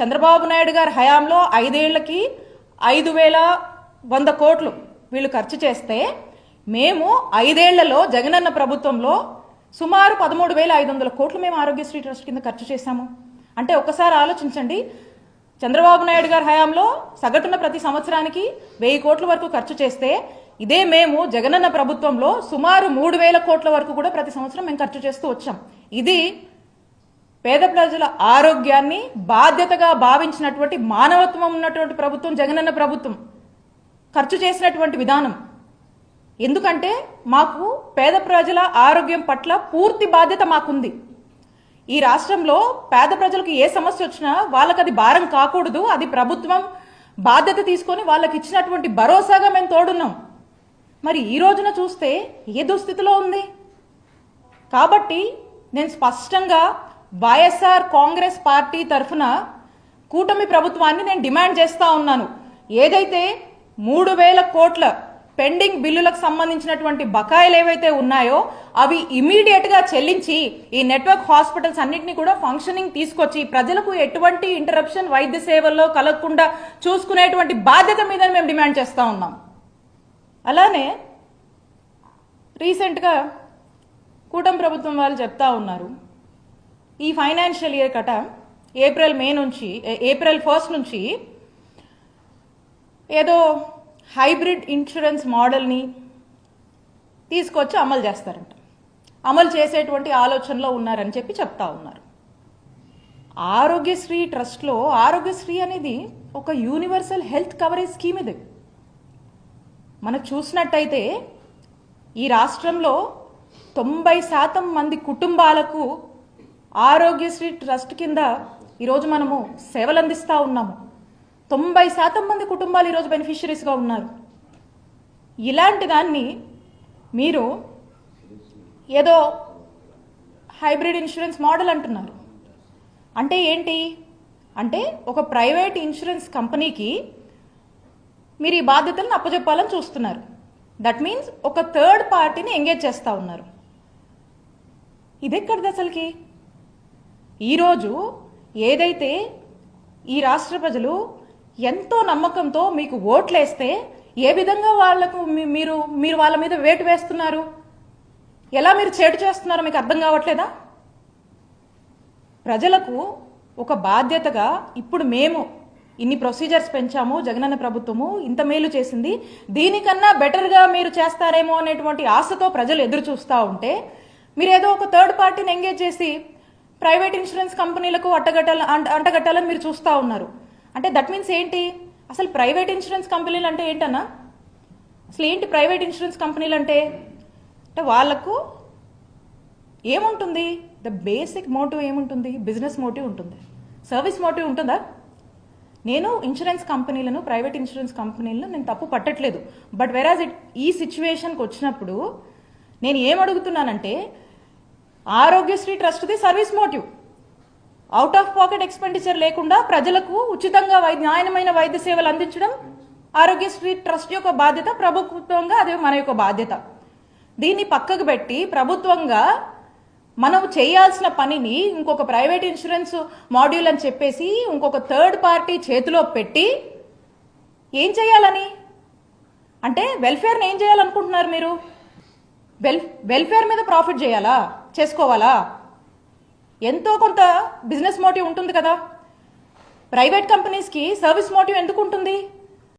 చంద్రబాబు నాయుడు గారి హయాంలో ఐదేళ్ళకి ఐదు వేల వంద కోట్లు వీళ్ళు ఖర్చు చేస్తే మేము ఐదేళ్ళలో జగనన్న ప్రభుత్వంలో సుమారు పదమూడు వేల ఐదు వందల కోట్లు మేము ఆరోగ్యశ్రీ ట్రస్ట్ కింద ఖర్చు చేశాము. అంటే ఒకసారి ఆలోచించండి. చంద్రబాబు నాయుడు గారి హయాంలో సగటున ప్రతి సంవత్సరానికి వెయ్యి కోట్ల వరకు ఖర్చు చేస్తే ఇదే మేము జగనన్న ప్రభుత్వంలో సుమారు మూడు వేల కోట్ల వరకు కూడా ప్రతి సంవత్సరం మేము ఖర్చు చేస్తూ వచ్చాం. ఇది పేద ప్రజల ఆరోగ్యాన్ని బాధ్యతగా భావించినటువంటి మానవత్వం ఉన్నటువంటి ప్రభుత్వం జగనన్న ప్రభుత్వం ఖర్చు చేసినటువంటి విధానం. ఎందుకంటే మాకు పేద ప్రజల ఆరోగ్యం పట్ల పూర్తి బాధ్యత మాకుంది. ఈ రాష్ట్రంలో పేద ప్రజలకు ఏ సమస్య వచ్చినా వాళ్ళకి అది భారం కాకూడదు. అది ప్రభుత్వం బాధ్యత తీసుకొని వాళ్ళకి ఇచ్చినటువంటి భరోసాగా మేము తోడున్నాం. మరి ఈ రోజున చూస్తే ఏ దుస్థితిలో ఉంది? కాబట్టి నేను స్పష్టంగా వైఎస్ఆర్ కాంగ్రెస్ పార్టీ తరఫున కూటమి ప్రభుత్వాన్ని నేను డిమాండ్ చేస్తా ఉన్నాను. ఏదైతే మూడు వేల కోట్ల పెండింగ్ బిల్లులకు సంబంధించినటువంటి బకాయిలు ఏవైతే ఉన్నాయో అవి ఇమీడియట్గా చెల్లించి ఈ నెట్వర్క్ హాస్పిటల్స్ అన్నింటినీ కూడా ఫంక్షనింగ్ తీసుకొచ్చి ప్రజలకు ఎటువంటి ఇంటరప్షన్ వైద్య సేవల్లో కలగకుండా చూసుకునేటువంటి బాధ్యత మీద మేము డిమాండ్ చేస్తూ ఉన్నాం. అలానే రీసెంట్గా కూటమి ప్రభుత్వం వాళ్ళు చెప్తా ఉన్నారు. ఈ ఫైనాన్షియల్ ఇయర్ కట ఏప్రిల్ మే నుంచి ఏప్రిల్ ఫస్ట్ నుంచి ఏదో హైబ్రిడ్ ఇన్సూరెన్స్ మోడల్ని తీసుకొచ్చి అమలు చేస్తారంట. అమలు చేసేటువంటి ఆలోచనలో ఉన్నారని చెప్పి చెప్తా ఉన్నారు. ఆరోగ్యశ్రీ ట్రస్ట్లో ఆరోగ్యశ్రీ అనేది ఒక యూనివర్సల్ హెల్త్ కవరేజ్ స్కీమ్ ఇది. మనకు చూసినట్టయితే ఈ రాష్ట్రంలో తొంభై శాతం మంది కుటుంబాలకు ఆరోగ్యశ్రీ ట్రస్ట్ కింద ఈరోజు మనము సేవలు అందిస్తూ ఉన్నాము. తొంభై శాతం మంది కుటుంబాలు ఈరోజు బెనిఫిషరీస్గా ఉన్నారు. ఇలాంటి దాన్ని మీరు ఏదో హైబ్రిడ్ ఇన్సూరెన్స్ మోడల్ అంటున్నారు. అంటే ఏంటి? అంటే ఒక ప్రైవేట్ ఇన్సూరెన్స్ కంపెనీకి మీరు ఈ బాధ్యతలను అప్పచెప్పాలని చూస్తున్నారు. దట్ మీన్స్ ఒక థర్డ్ పార్టీని ఎంగేజ్ చేస్తూ ఉన్నారు. ఇదెక్కడిది అసలుకి? ఈరోజు ఏదైతే ఈ రాష్ట్ర ప్రజలు ఎంతో నమ్మకంతో మీకు ఓట్లేస్తే ఏ విధంగా వాళ్ళకు మీ- మీరు మీరు వాళ్ళ మీద వేటు వేస్తున్నారు? ఎలా మీరు చేటు చేస్తున్నారో మీకు అర్థం కావట్లేదా? ప్రజలకు ఒక బాధ్యతగా ఇప్పుడు మేము ఇన్ని ప్రొసీజర్స్ పెంచాము జగనన్న ప్రభుత్వము ఇంత మేలు చేసింది. దీనికన్నా బెటర్గా మీరు చేస్తారేమో అనేటువంటి ఆశతో ప్రజలు ఎదురు చూస్తూ ఉంటే మీరు ఏదో ఒక థర్డ్ పార్టీని ఎంగేజ్ చేసి ప్రైవేట్ ఇన్సూరెన్స్ కంపెనీలకు అట్టగట్టాల అంటగట్టాలని మీరు చూస్తూ ఉన్నారు. అంటే దట్ మీన్స్ ఏంటి? అసలు ప్రైవేట్ ఇన్సూరెన్స్ కంపెనీలు అంటే ఏంటన్నా? అసలు ఏంటి ప్రైవేట్ ఇన్సూరెన్స్ కంపెనీలు అంటే అంటే వాళ్ళకు ఏముంటుంది? ద బేసిక్ మోటివ్ ఏముంటుంది? బిజినెస్ మోటివ్ ఉంటుంది. సర్వీస్ మోటివ్ ఉంటుందా? నేను ఇన్సూరెన్స్ కంపెనీలను ప్రైవేట్ ఇన్సూరెన్స్ కంపెనీలను నేను తప్పు పట్టట్లేదు. బట్ వెరాజ్ ఇట్ ఈ సిచ్యువేషన్కి వచ్చినప్పుడు నేను ఏం అడుగుతున్నానంటే Aarogyasri ట్రస్ట్ది service motive. Out of pocket expenditure లేకుండా ప్రజలకు ఉచితంగా వైద్య న్యాయమైన వైద్య సేవలు అందించడం ఆరోగ్యశ్రీ ట్రస్ట్ యొక్క బాధ్యత ప్రభుత్వంగా అదే మన యొక్క బాధ్యత. దీన్ని పక్కకు పెట్టి ప్రభుత్వంగా మనం చేయాల్సిన పనిని ఇంకొక ప్రైవేట్ ఇన్సూరెన్స్ మాడ్యూల్ అని చెప్పేసి ఇంకొక థర్డ్ పార్టీ చేతిలో పెట్టి ఏం చేయాలని? అంటే వెల్ఫేర్ని ఏం చేయాలనుకుంటున్నారు మీరు? వెల్ వెల్ఫేర్ మీద ప్రాఫిట్ చేయాలా? చేసుకోవాలా? ఎంతో కొంత బిజినెస్ మోటివ్ ఉంటుంది కదా. ప్రైవేట్ కంపెనీస్కి సర్వీస్ మోటివ్ ఎందుకు ఉంటుంది?